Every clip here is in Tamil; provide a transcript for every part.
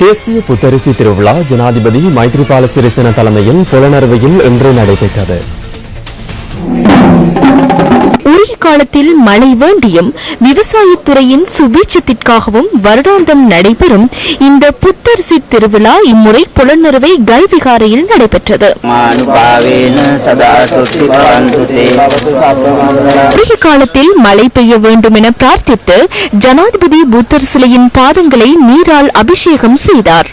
தேசிய புத்தரிசி திருவிழா ஜனாதிபதி மைத்ரிபால சிறிசேன தலைமையில் புலனறுவையில் இன்று நடைபெற்றது. எதிர்காலத்தில் மழை வேண்டியும் விவசாயத்துறையின் சுபீட்சத்திற்காகவும் வருடாந்தம் நடைபெறும் இந்த புத்தர் திருவிழா இம்முறை புலனுறுவை கல்விகாரையில் நடைபெற்றது. குறுகிய காலத்தில் மழை பெய்ய வேண்டும் என பிரார்த்தித்து ஜனாதிபதி புத்தர் சிலையின் பாதங்களை நீரால் அபிஷேகம் செய்தார்.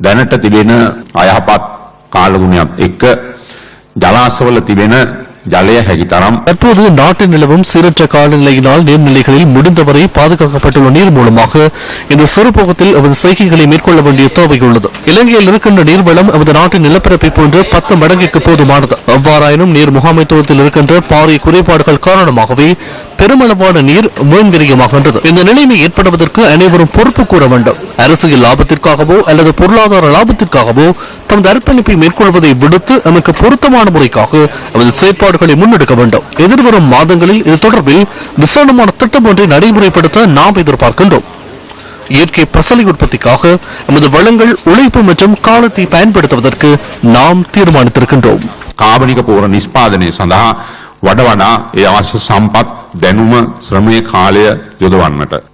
දැනට තිබෙන අයහපත් කාලගුණයක් එක්ක ජලාශවල තිබෙන ජලය හැකිතරම් தற்போது நாட்டில் நிலவும் சீரற்ற காலநிலையினால் நீர்நிலைகளில் முடிந்தவரை பாதுகாக்கப்பட்டுள்ள நீர் மூலமாக இந்த சிறுபோகத்தில் அவரது செய்கைகளை மேற்கொள்ள வேண்டிய தேவை உள்ளது இலங்கையில் இருக்கின்ற நீர்வளம் நமது நாட்டின் நிலப்பரப்பை போன்று பத்து மடங்கிற்கு போதுமானது அவ்வாறாயினும் நீர் முகாமைத்துவத்தில் இருக்கின்ற பாரிய குறைபாடுகள் காரணமாகவே பெருமளவான நீர் வீண்விரியமாகின்றது இந்த நிலைமை ஏற்படுவதற்கு அனைவரும் பொறுப்பு கூற வேண்டும் அரசியல் லாபத்திற்காகவோ அல்லது பொருளாதார லாபத்திற்காகவோ தமது அர்ப்பணிப்பை மேற்கொள்வதை விடுத்து நமக்கு பொருத்தமான முறைக்காக நமது செயற்பாடுகளை முன்னெடுக்க வேண்டும் எதிர்வரும் மாதங்களில் இது தொடர்பில் விசாலமான திட்டம் ஒன்றை நடைமுறைப்படுத்த நாம் எதிர்பார்க்கின்றோம் இயற்கை பசலை உற்பத்திக்காக நமது வளங்கள் உழைப்பு மற்றும் காலத்தை பயன்படுத்துவதற்கு நாம் தீர்மானித்திருக்கின்றோம் කාබනික පෝර නිෂ්පාදනය සඳහා වඩ වඩා ඒ අවශ්‍ය සම්පත් දැනුම ශ්‍රමය කාලය යොදවන්නට.